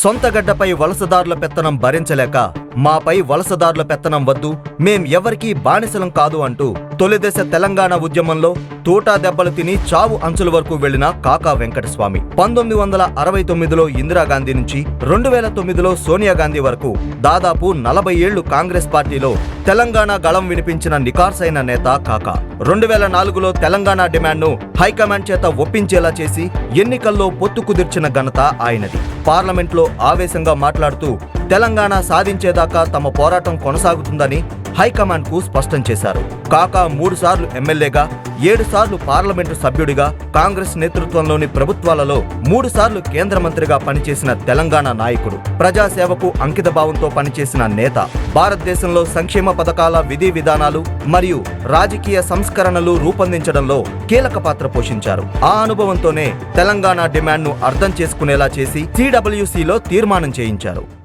సొంత గడ్డపై వలసదారుల పెత్తనం భరించలేక మాపై వలసదారుల పెత్తనం వద్దు మేం ఎవరికీ బానిసలం కాదు అంటూ తొలిదశ తెలంగాణ ఉద్యమంలో తోటా దెబ్బలు తిని చావు అంచుల వరకు వెళ్ళిన కాకా వెంకటస్వామి. పంతొమ్మిది వందల అరవై తొమ్మిదిలో ఇందిరాగాంధీ నుంచి రెండు వేల తొమ్మిదిలో సోనియా గాంధీ వరకు దాదాపు నలభై ఏళ్ళు కాంగ్రెస్ పార్టీలో తెలంగాణ గళం వినిపించిన నికార్సైన నేత కాకా. రెండు వేల నాలుగులో తెలంగాణ డిమాండ్ను హైకమాండ్ చేత ఒప్పించేలా చేసి ఎన్నికల్లో పొత్తు కుదిర్చిన ఘనత ఆయనది. పార్లమెంట్లో ఆవేశంగా మాట్లాడుతూ తెలంగాణ సాధించేదాకా తమ పోరాటం కొనసాగుతుందని హైకమాండ్కు స్పష్టం చేశారు. కాక మూడు సార్లు ఎమ్మెల్యేగా ఏడు సార్లు పార్లమెంటు సభ్యుడిగా కాంగ్రెస్ నేతృత్వంలోని ప్రభుత్వాలలో మూడు సార్లు కేంద్ర మంత్రిగా పనిచేసిన తెలంగాణ నాయకుడు ప్రజాసేవకు అంకితభావంతో పనిచేసిన నేత. భారతదేశంలో సంక్షేమ పథకాల విధి విధానాలు మరియు రాజకీయ సంస్కరణలు రూపొందించడంలో కీలక పాత్ర పోషించారు. ఆ అనుభవంతోనే తెలంగాణ డిమాండ్ను అర్థం చేసుకునేలా చేసి సిడబ్ల్యూసీలో తీర్మానం చేయించారు.